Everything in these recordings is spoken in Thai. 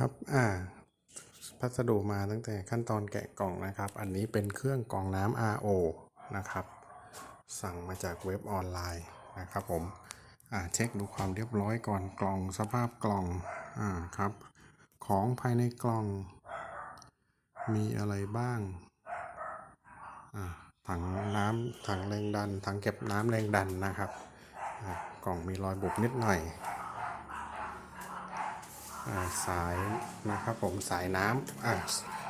ครับ อ่า พัสดุมาตั้งแต่ขั้นตอนแกะกล่องนะครับ อันนี้เป็นเครื่องกรองน้ำ RO นะครับ สั่งมาจากเว็บออนไลน์นะครับผม อ่า เช็คดูความเรียบร้อยก่อนกล่องสภาพกล่อง อ่า ครับ ของภายในกล่อง มีอะไรบ้าง อ่า ถังน้ำถังแรงดัน ถังเก็บน้ำแรงดันนะครับอ่ากล่องมีรอยบุบนิดหน่อย สายนะครับผมสายน้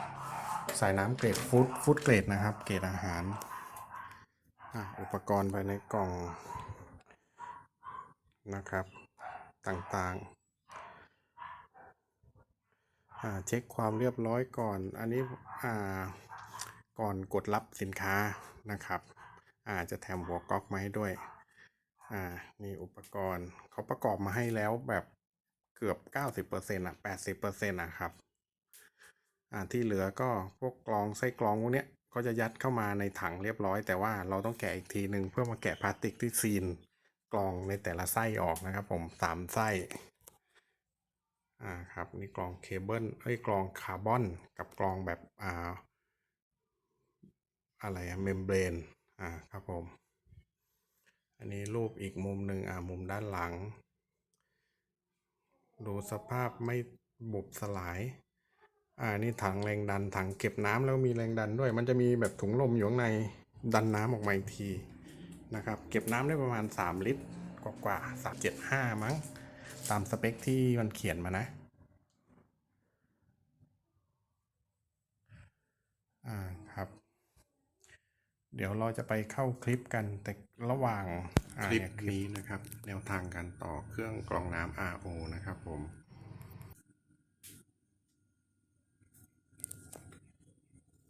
ำสายน้ำเกรดฟู้ดฟู้ดเกรดนะครับ เกรดอาหารออุปกรณ์ภายในกล่องนะครับต่างๆเช็คความเรียบร้อยก่อน อันนี้ก่อนกดรับสินค้านะครับอาจะแถมหัวก๊อกมาให้ด้วย อ่า นี่อุปกรณ์เขาประกอบมาให้แล้วแบบ เกือบ 90%อะ80%นะครับ อ่าที่เหลือก็พวกกรองไส้กรองพวกเนี้ยก็จะยัดเข้ามาในถังเรียบร้อย แต่ว่าเราต้องแกะอีกทีหนึ่งเพื่อมาแกะพลาสติกที่ซีนกรองในแต่ละไส้ออกนะครับผมสามไส้อ่าครับนี่กรองเคเบิลเอ้ยกรองคาร์บอนกับกรองแบบอ่าอะไรอะเมมเบรนอ่าครับผม อันนี้รูปอีกมุมหนึ่งอ่ามุมด้านหลัง ดูสภาพไม่บุบสลาย อ่า นี่ถังแรงดันถังเก็บน้ำแล้วมีแรงดันด้วย มันจะมีแบบถุงลมอยู่ข้างในดันน้ำออกมาอีกทีนะครับ เก็บน้ำได้ประมาณ 3 ลิตรกว่ากว่าสามเจ็ดห้ามั้ง ตามสเปคที่มันเขียนมานะ อ่าครับ เดี๋ยวเราจะไปเข้าคลิปกันแต่ระหว่างคลิปนี้นะครับ แนวทางการต่อเครื่องกรองน้ำ RO นะครับผม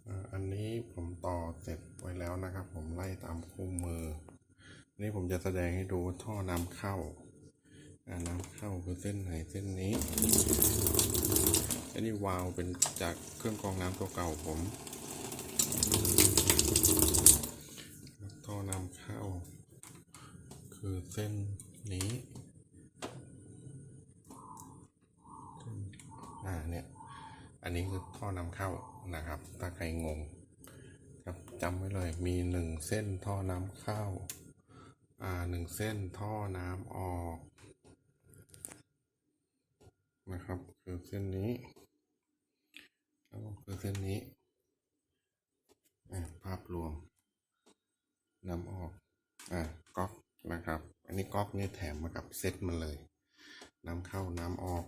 อ่าอันนี้ผมต่อเสร็จไว้แล้วนะครับผมไล่ตามคู่มือ นี่ผมจะแสดงให้ดูท่อน้ำเข้าอ่าน้ำเข้าคือเส้นไหนเส้นนี้อันนี้วาล์วเป็นจากเครื่องกรองน้ำตัวเก่าผม ท่อน้ำเข้า คือ เส้นนี้อ่าเนี่ย อันนี้คือท่อนำเข้านะครับ ถ้าใครงงครับจำไว้เลยมีหนึ่งเส้นท่อน้ำเข้า อ่าหนึ่งเส้นท่อน้ำออกนะครับ คือเส้นนี้แล้วก็คือเส้นนี้อ่าภาพรวม น้ำออก อ่าก๊อกนะครับ อันนี้ ก๊อกนี่แถมมากับเซ็ตมันเลย น้ำเข้าน้ำออก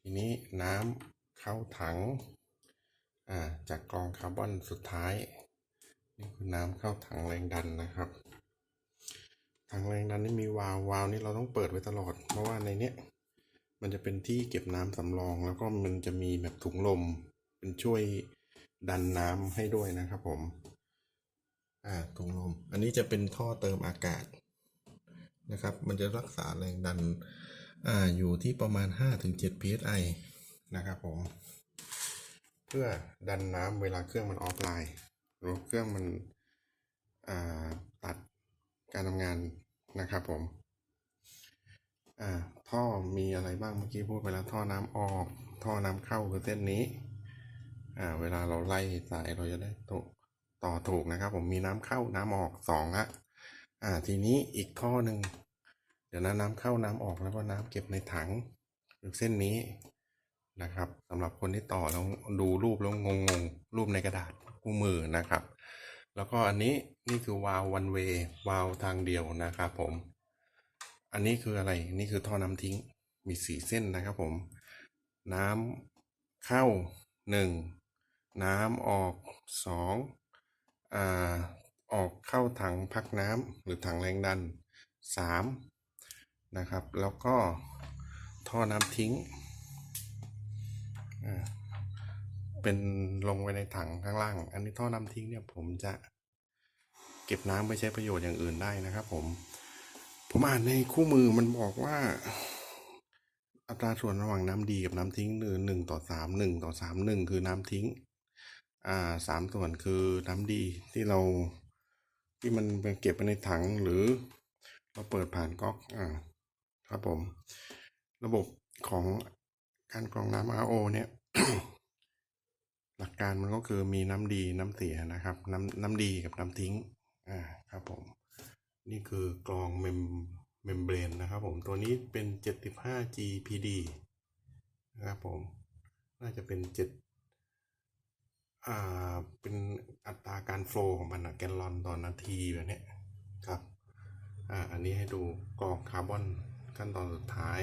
ทีนี้น้ำเข้าถังอ่าจากกรองคาร์บอนสุดท้าย นี่คือน้ำเข้าถังแรงดันนะครับ ถังแรงดันนี่มีวาล์ววาล์วนี่เราต้องเปิดไว้ตลอด เพราะว่าในเนี้ยมันจะเป็นที่เก็บน้ำสำรองแล้วก็มันจะมีแบบถุงลม เป็นช่วยดันน้ำให้ด้วยนะครับผม อ่าถุงลม อันนี้จะเป็นท่อเติมอากาศ นะครับ มันจะรักษาแรงดันอ่าอยู่ที่ประมาณ 5-7 psi นะครับผม เพื่อดันน้ำเวลาเครื่องมันออฟไลน์หรือเครื่องมันอัดการทำงานนะครับผมท่อมีอะไรบ้างเมื่อกี้พูดไปแล้วท่อน้ำออก ท่อน้ำเข้าคือเส้นนี้เวลาเราไล่สายเราจะได้ตกต่อถูกนะครับ ผมมีน้ำเข้าน้ำออกสองละทีนี้อีกท่อหนึ่ง เดี๋ยวนะน้ำเข้าน้ำออกแล้วก็น้ำเก็บในถังคือเส้นนี้นะครับสำหรับคนที่ต่อแล้วดูรูปแล้วงงงรูปในกระดาษคู่มือนะครับ แล้วก็อันนี้นี่คือวาล์ววันเวย์วาล์วทางเดียวนะครับผม อันนี้คืออะไรนี่คือท่อน้ำทิ้งมีสีเส้นนะครับผม น้ำเข้าหนึ่งน้ำออกสองอ่าออกเข้าถังพักน้ำหรือถังแรงดันสาม นะครับ แล้วก็ท่อน้ำทิ้ง เป็นลงไว้ในถังข้างล่าง อันนี้ท่อน้ำทิ้งเนี่ยผมจะเก็บน้ำไปใช้ประโยชน์อย่างอื่นได้นะครับ ผม ผมอ่านในคู่มือมันบอกว่า อัตราส่วนระหว่างน้ำดีกับน้ำทิ้งคือหนึ่งต่อสามหนึ่งต่อสามหนึ่งคือน้ำทิ้ง อ่าสามส่วนคือน้ำดีที่เราที่มันเก็บไว้ในถังหรือเราเปิดผ่านก๊อกอ่า ครับผม ระบบของการกรองน้ำ RO เนี่ย หลักการมันก็คือมีน้ำดีน้ำเสียนะครับ น้ำน้ำดีกับน้ำทิ้ง อ่าครับผม นี่คือกรองเมมเมมเบรนนะครับผม ตัวนี้เป็น 75 GPD นะครับผม น่าจะเป็นเจ็ดอ่า เป็นอัตราการโฟล์ของมันอะแกนลอนต่อนาทีแบบนี้ครับ อ่า อันนี้ให้ดูกรองคาร์บอน ขั้นตอนสุดท้าย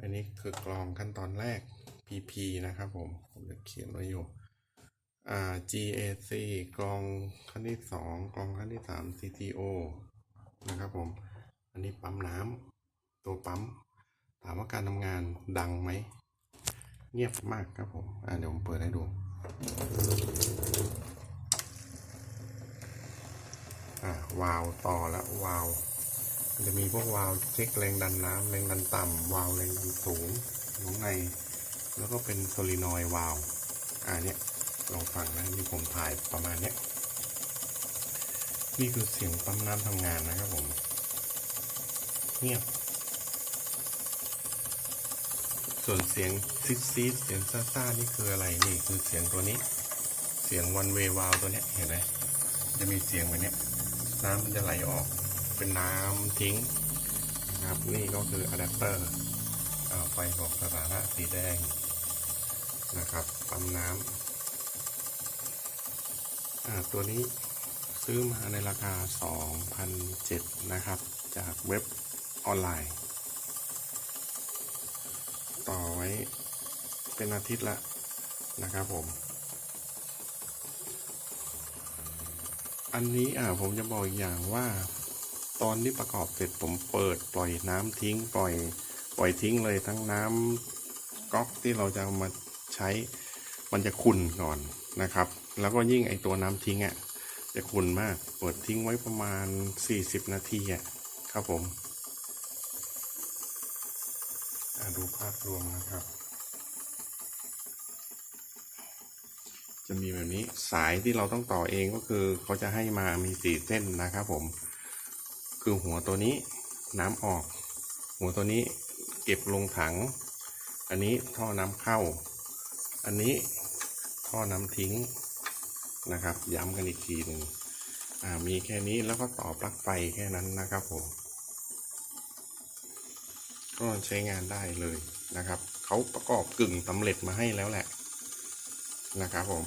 อันนี้คือกรองขั้นตอนแรก PP นะครับผม ผมจะเขียนไว้อยู่อ่า GAC กรองขั้นที่สองกรองขั้นที่สาม CTO นะครับผม อันนี้ปั๊มน้ำตัวปั๊ม ถามว่าการทำงานดังไหม เงียบมากครับผมอ่าเดี๋ยวผมเปิดให้ดูอ่าวาล์วต่อแล้ววาล์ว จะมีพวกวาล์วเช็คแรงดันน้ำแรงดันต่ำวาล์วแรงดันสูงข้างใน แล้วก็เป็นโซลินอยด์วาล์วอ่าเนี้ยลองฟังนะนี่ผมถ่ายประมาณเนี้ยนี่คือเสียงปั๊มน้ำทำงานนะครับผมเงียบส่วนเสียงซิดซีดเสียงซ่าซ่านี่คืออะไรนี่คือเสียงตัวนี้ เสียงวันเววาลตัวเนี้ยเห็นไหมจะมีเสียงแบบเนี้ยน้ำมันจะไหลออก เป็นน้ำทิ้งนะครับนี่ก็คืออะแดปเตอร์อ่าไฟบอกสถานะสีแดงนะครับปั๊มน้ำตัวนี้ซื้อมาในราคา 2,007นะครับ จากเว็บออนไลน์ ต่อไว้เป็นอาทิตย์ละนะครับผม อันนี้อ่าผมจะบอกอีกอย่างว่า ตอนที่ประกอบเสร็จผมเปิดปล่อยน้ำทิ้ง ปล่อย ปล่อยทิ้งเลยทั้งน้ำก๊อกที่เราจะามาใช้ มันจะขุ่นก่อนนะครับ แล้วก็ยิ่งไอตัวน้ำทิ้งอะจะขุ่นมาก เปิดทิ้งไว้ประมาณ 40 นาทีอะครับผมดูภาพรวมนะครับ จะมีแบบนี้สายที่เราต้องต่อเองก็คือเขาจะให้มามีสี่เส้นนะครับผม คือหัวตัวนี้น้ำออก หัวตัวนี้เก็บลงถัง อันนี้ท่อน้ำเข้า อันนี้ท่อน้ำทิ้งนะครับ ย้ำกันอีกทีหนึ่งมีแค่นี้แล้วก็ต่อปลั๊กไฟแค่นั้นนะครับผมก็ใช้งานได้เลยนะครับ เขาประกอบกึ่งสำเร็จมาให้แล้วแหละนะครับผม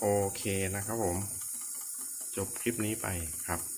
โอเคนะครับผม จบคลิปนี้ไปครับ